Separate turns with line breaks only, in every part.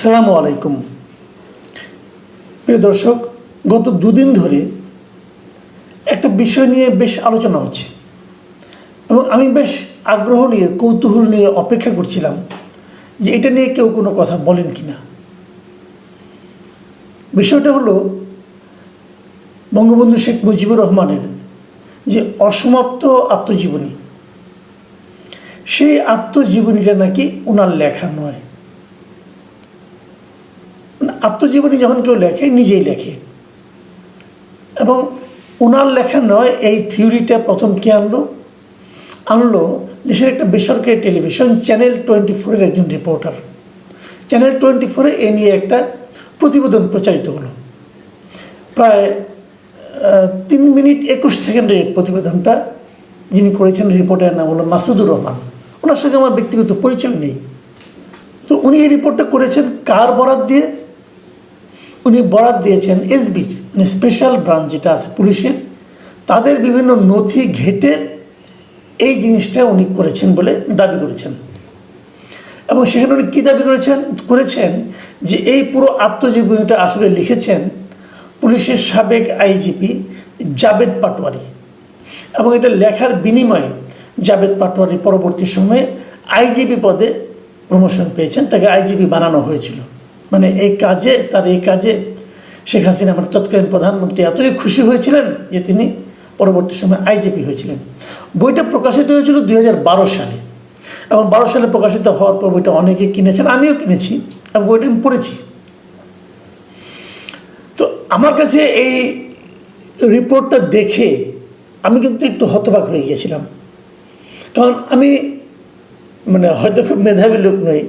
আসসালামু আলাইকুম। প্রিয় দর্শক, গত দুদিন ধরে একটা বিষয় নিয়ে বেশ আলোচনা হচ্ছে এবং আমি বেশ আগ্রহ নিয়ে, কৌতূহল নিয়ে অপেক্ষা করছিলাম যে এটা নিয়ে কেউ কোনো কথা বলেন কি না বিষয়টা হলো বঙ্গবন্ধু শেখ মুজিবুর রহমানের যে অসমাপ্ত আত্মজীবনী, সেই আত্মজীবনীটা নাকি ওনার লেখা নয়। আত্মজীবনী যখন কেউ লেখে, নিজেই লেখে। এবং ওনার লেখা নয়, এই থিওরিটা প্রথম কে আনলো? আনলো দেশের একটা বেসরকারি টেলিভিশন, চ্যানেল টোয়েন্টি ফোরের একজন রিপোর্টার। চ্যানেল টোয়েন্টি ফোরে এ নিয়ে একটা প্রতিবেদন প্রচারিত হলো। প্রায় তিন মিনিট একুশ সেকেন্ডের প্রতিবেদনটা যিনি করেছেন রিপোর্টের নাম হলো মাসুদুর রহমান। ওনার সঙ্গে আমার ব্যক্তিগত পরিচয় নেই। তো উনি এই রিপোর্টটা করেছেন কার বরাত দিয়ে? উনি বরাত দিয়েছেন এসবি মানে স্পেশাল ব্রাঞ্চ যেটা আছে পুলিশের। তাদের বিভিন্ন নথি ঘেটে এই জিনিসটা উনি করেছেন বলে দাবি করেছেন। এবং সেখানে উনি কী দাবি করেছেন? করেছেন যে এই পুরো আত্মজীবনীটা আসলে লিখেছেন পুলিশের সাবেক আইজিপি জাবেদ পাটোয়ারি। এবং এটা লেখার বিনিময়ে জাবেদ পাটোয়ারি পরবর্তী সময়ে আইজিপি পদে প্রমোশন পেয়েছেন, তাকে আইজিপি বানানো হয়েছিল। মানে এই কাজে, তার এই কাজে শেখ হাসিনা আমার তৎকালীন প্রধানমন্ত্রী এতই খুশি হয়েছিলেন যে তিনি পরবর্তী সময় আইজিপি হয়েছিলেন। বইটা প্রকাশিত হয়েছিল দুই হাজার বারো সালে এবং বারো সালে প্রকাশিত হওয়ার পর বইটা অনেকে কিনেছেন, আমিও কিনেছি এবং বইটা আমি পড়েছি। তো আমার কাছে এই রিপোর্টটা দেখে আমি কিন্তু একটু হতবাক হয়ে গিয়েছিলাম। কারণ আমি মানে হয়তো খুব মেধাবী লোক নই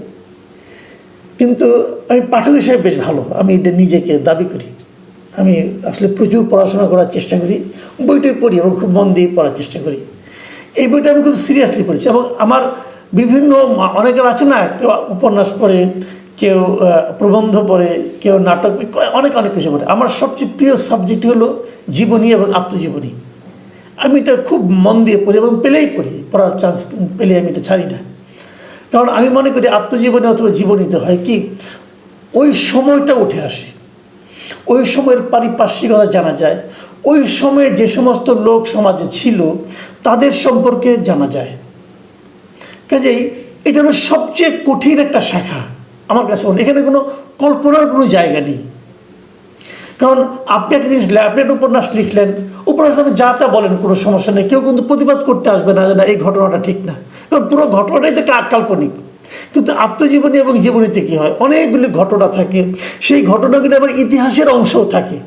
কিন্তু আমি পাঠক হিসেবে বেশ ভালো। আমি এটা নিজেকে দাবি করি। আমি আসলে প্রচুর পড়াশোনা করার চেষ্টা করি বইটাই পড়ি এবং খুব মন দিয়ে পড়ার চেষ্টা করি। এই বইটা আমি খুব সিরিয়াসলি পড়েছি এবং আমার বিভিন্ন অনেকের আছে না, কেউ উপন্যাস পড়ে, কেউ প্রবন্ধ পড়ে, কেউ নাটক, অনেক অনেক কিছু পড়ে। আমার সবচেয়ে প্রিয় সাবজেক্ট হলো জীবনী এবং আত্মজীবনী। আমি এটা খুব মন দিয়ে পড়ি এবং পেলেই পড়ি, পড়ার চান্স পেলে আমি এটা ছাড়ি না। কারণ আমি মনে করি আত্মজীবনী অথবা জীবনীতে হয় কি, ওই সময়টা উঠে আসে। ওই সময়ের পারিপার্শ্বিকতা জানা যায়। ওই সময়ে যে সমস্ত লোক সমাজে ছিল, তাদের সম্পর্কে জানা যায়। কাজেই এটা হলো সবচেয়ে কঠিন একটা শাখা আমার কাছে এখানে কোনো কল্পনার কোনো জায়গা নেই। কারণ আপনি একটা জিনিস আপনি উপন্যাস লিখলেন, উপন্যাস আপনি যা তা বলেন কোনো সমস্যা নেই। কেউ কিন্তু প্রতিবাদ করতে আসবে না যে না, এই ঘটনাটা ঠিক না। পুরো ঘটনাটাই তো কাল্পনিক কিন্তু আত্মজীবনী এবং জীবনীতে কী হয়? অনেকগুলি ঘটনা থাকে। সেই ঘটনাগুলি আবার ইতিহাসের অংশও থাকে।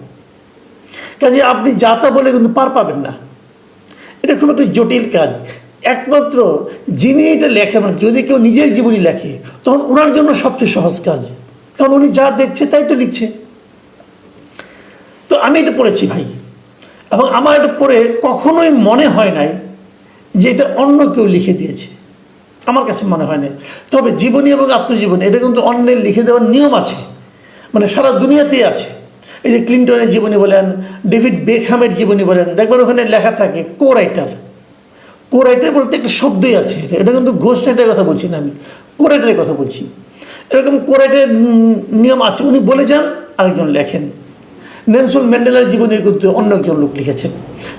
কাজে আপনি যা তা বলে কিন্তু পার পাবেন না। এটা খুব একটা জটিল কাজ। একমাত্র যিনি এটা লেখেন মানে যদি কেউ নিজের জীবনী লেখে, তখন ওনার জন্য সবচেয়ে সহজ কাজ। কারণ উনি যা দেখছে তাই তো লিখছে। তো আমি এটা পড়েছি ভাই। এবং আমার এটা পড়ে কখনোই মনে হয় নাই যে এটা অন্য কেউ লিখে দিয়েছে। আমার কাছে মনে হয় না তবে জীবনী এবং আত্মজীবনী, এটা কিন্তু অন্যের লিখে দেওয়ার নিয়ম আছে। মানে সারা দুনিয়াতেই আছে। এই যে ক্লিন্টনের জীবনী বলেন, ডেভিড বেকহামের জীবনী বলেন, দেখবেন ওখানে লেখা থাকে কো রাইটার কো রাইটার বলতে একটা শব্দই আছে। এটা কিন্তু ঘোষ রাইটারের কথা বলছি না আমি। কো রাইটারের কথা বলছি। এরকম কো রাইটারের নিয়ম আছে। উনি বলে যান, আরেকজন লেখেন। নেলসন ম্যান্ডেলার জীবনী কিন্তু অন্য কেউ লোক লিখেছেন।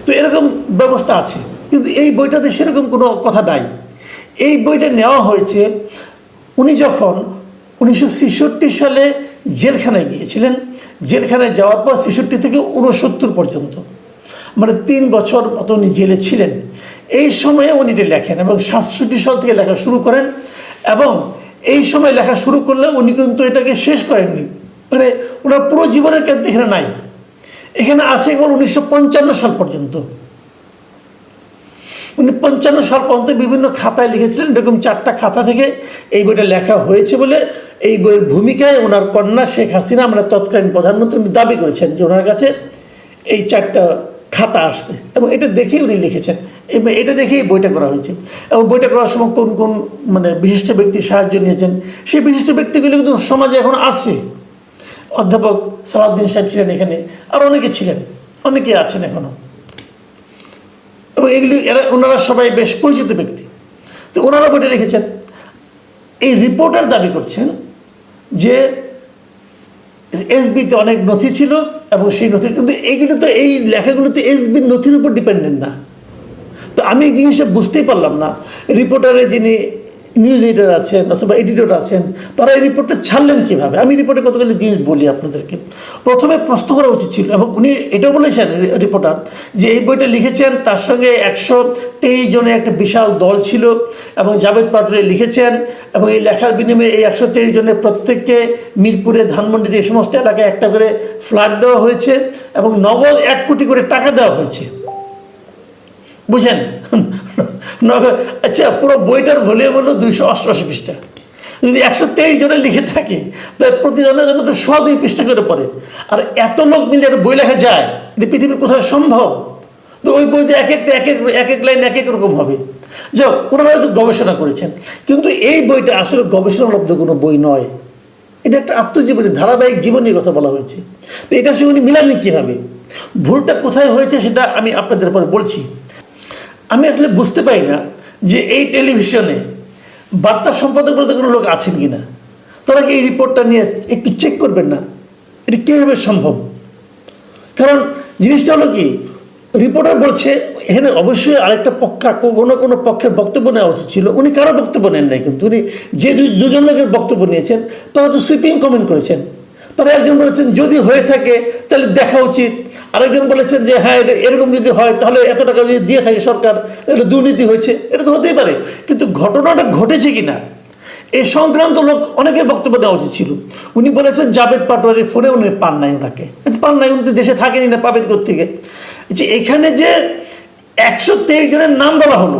তো এরকম ব্যবস্থা আছে। কিন্তু এই বইটাতে সেরকম কোনো কথা নাই। এই বইটা নেওয়া হয়েছে উনি যখন উনিশশো ছেষট্টি সালে জেলখানায় গিয়েছিলেন, জেলখানায় যাওয়ার পর ছেষট্টি থেকে উনসত্তর পর্যন্ত। মানে তিন বছর মতো উনি জেলে ছিলেন। এই সময়ে উনি এটা লেখেন এবং সাতষট্টি সাল থেকে লেখা শুরু করেন এবং এই সময় লেখা শুরু করলে উনি কিন্তু এটাকে শেষ করেননি। মানে ওনার পুরো জীবনের কিন্তু এখানে নাই। এখানে আছে কেবল উনিশশো পঞ্চান্ন সাল পর্যন্ত। উনি পঞ্চান্ন সাল পর্যন্ত বিভিন্ন খাতায় লিখেছিলেন, এরকম চারটা খাতা থেকে এই বইটা লেখা হয়েছে বলে এই বইয়ের ভূমিকায় ওনার কন্যা শেখ হাসিনা আমরা তৎকালীন প্রধানমন্ত্রী উনি দাবি করেছেন যে ওনার কাছে এই চারটা খাতা আসছে এবং এটা দেখেই উনি লিখেছেন। এবং এটা দেখেই বইটা করা হয়েছে। এবং বইটা করার সময় কোন কোন মানে বিশিষ্ট ব্যক্তির সাহায্য নিয়েছেন? সেই বিশিষ্ট ব্যক্তিগুলো কিন্তু সমাজে এখন আছে। অধ্যাপক সালাউদ্দিন সাহেব ছিলেন এখানে, আর অনেকে ছিলেন, অনেকে আছেন এখনও এবং এগুলি এরা, ওনারা সবাই বেশ পরিচিত ব্যক্তি। তো ওনারা বইটা লিখেছেন। এই রিপোর্টার দাবি করছেন যে এসবিতে অনেক নথি ছিল এবং সেই নথি, কিন্তু এইগুলো তো, এই লেখাগুলো তো এসবির নথির উপর ডিপেন্ডেন্ট না। তো আমি জিনিসটা বুঝতেই পারলাম না। রিপোর্টারে যিনি নিউজ এডিটর আছেন অথবা এডিটর আছেন, তারা এই রিপোর্টটা ছাড়লেন কীভাবে? আমি রিপোর্টে কতগুলি জিনিস বলি আপনাদেরকে। প্রথমে প্রশ্ন করা উচিত ছিল এবং উনি এটাও বলেছেন রিপোর্টার যে এই বইটা লিখেছেন, তার সঙ্গে একশো তেইশ জনের একটা বিশাল দল ছিল এবং জাভেদ পাটরে লিখেছেন এবং এই লেখার বিনিময়ে এই একশো তেইশ জনের প্রত্যেককে মিরপুরে ধানমন্ডিতে এই সমস্ত এলাকায় একটা করে ফ্ল্যাট দেওয়া হয়েছে এবং নগদ এক কোটি করে টাকা দেওয়া হয়েছে। বুঝেন? আচ্ছা পুরো বইটার ভলিউম হলো দুইশো অষ্টআশি পৃষ্ঠা। যদি একশো তেইশ জনে লিখে থাকে, তাহলে প্রতিজনের জন্য তো শ দুই পৃষ্ঠা করে পড়ে। আর এত লোক মিলে একটা বই লেখা যায়, এটা পৃথিবীর কোথাও সম্ভব? তো ওই বই যে এক একটা এক এক এক এক লাইন এক এক রকম হবে। যাক ওনারা হয়তো গবেষণা করেছেন, কিন্তু এই বইটা আসলে গবেষণালব্ধ কোনো বই নয়। এটা একটা আত্মজীবনী, ধারাবাহিক জীবনের কথা বলা হয়েছে। তো এটার সঙ্গে উনি মিলাননি কীভাবে? ভুলটা কোথায় হয়েছে সেটা আমি আপনাদের পরে বলছি। আমি আসলে বুঝতে পারি না যে এই টেলিভিশনে বার্তা সম্পাদক বলতে কোনো লোক আছেন কি না তারা কি এই রিপোর্টটা নিয়ে একটু চেক করবেন না? এটা কীভাবে সম্ভব? কারণ জিনিসটা হলো কি রিপোর্টার বলছে, এখানে অবশ্যই আরেকটা পক্ষ, কোনো কোনো পক্ষের বক্তব্য নেওয়া উচিত ছিল। উনি কারও বক্তব্য নেন নাই কিন্তু। উনি যে দুজন লোকের বক্তব্য নিয়েছেন, তারা তো সুইপিং কমেন্ট করেছেন। তারা একজন বলেছেন, যদি হয়ে থাকে, তাহলে দেখা উচিত। আরেকজন বলেছেন যে হ্যাঁ এটা এরকম যদি হয়, তাহলে এত টাকা যদি দিয়ে থাকে সরকার, তাহলে দুর্নীতি হয়েছে। এটা তো হতেই পারে, কিন্তু ঘটনাটা ঘটেছে কি না এ সংক্রান্ত লোক অনেকের বক্তব্য দেওয়া উচিত ছিল। উনি বলেছেন জাভেদ পাটোয়ারি ফোনে উনি পান নাই ওনাকে কিন্তু পান নাই, উনি তো দেশে থাকেনি না পাবেন কোথেকে যে এখানে যে একশো তেইশ জনের নাম বলা হলো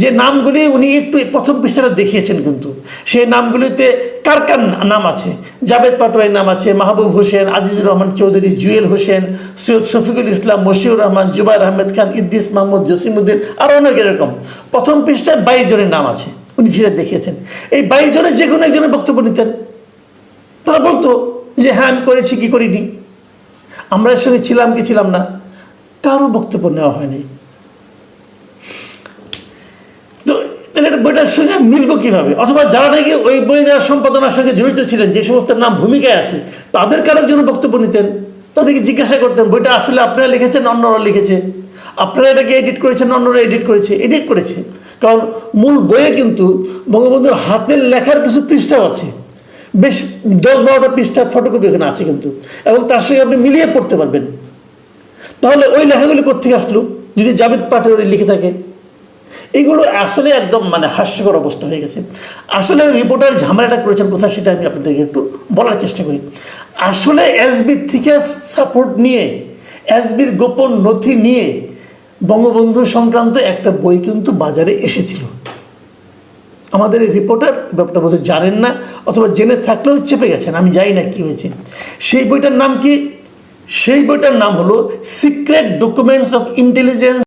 যে নামগুলি উনি একটু প্রথম পৃষ্ঠাটা দেখিয়েছেন কিন্তু। সেই নামগুলিতে কার কার নাম আছে? জাভেদ পাটোয়ারির নাম আছে, মাহবুব হোসেন, আজিজুর রহমান চৌধুরী, জুয়েল হোসেন, সৈয়দ শফিকুল ইসলাম, মশিউর রহমান, জুবাইর আহমেদ খান, ইদ্রিস মাহমুদ জসিমুদ্দিন আরও অনেক এরকম। প্রথম পৃষ্ঠায় বাইশ জনের নাম আছে, উনি সেটা দেখিয়েছেন। এই বাইশ জনের যে কোনো একজনের বক্তব্য নিতেন। তারা বলতো যে হ্যাঁ আমি করেছি, কি করিনি? আমরা এর সঙ্গে ছিলাম কি ছিলাম না, কারও বক্তব্য নেওয়া হয়নি তো তাহলে এটা বইটার সঙ্গে মিলবো কীভাবে? অথবা যারা নাকি ওই বই যারা সম্পাদনার সঙ্গে জড়িত ছিলেন, যে সমস্ত নাম ভূমিকায় আছে, তাদের কারোর জন্য বক্তব্য নিতেন? তাদেরকে জিজ্ঞাসা করতেন, বইটা আসলে আপনারা লিখেছেন, অন্যরা লিখেছে? আপনারা এটাকে এডিট করেছেন, অন্যরা এডিট করেছে এডিট করেছে। কারণ মূল বইয়ে কিন্তু বঙ্গবন্ধুর হাতের লেখার কিছু পৃষ্ঠাও আছে। বেশ দশ বারোটা পৃষ্ঠা ফটোকপি এখানে আছে কিন্তু। এবং তার সঙ্গে আপনি মিলিয়ে পড়তে পারবেন। তাহলে ওই লেখাগুলি কোথেকে আসলো? যদি জাভেদ পাটোয়ারি লিখে থাকে। এগুলো আসলে একদম মানে হাস্যকর অবস্থা হয়ে গেছে। আসলে রিপোর্টার ঝামেলাটা করেছেন কোথায় সেটা আমি আপনাদেরকে একটু বলার চেষ্টা করি। আসলে এসবির থেকে সাপোর্ট নিয়ে এসবির গোপন নথি নিয়ে বঙ্গবন্ধু সংক্রান্ত একটা বই কিন্তু বাজারে এসেছিল। আমাদের এই রিপোর্টার ব্যাপারটা বোধহয় জানেন না, অথবা জেনে থাকলেও চেপে গেছেন, আমি জানি না কী হয়েছে। সেই বইটার নাম কি? সেই বইটার নাম হলো সিক্রেট ডকুমেন্টস অফ ইন্টেলিজেন্স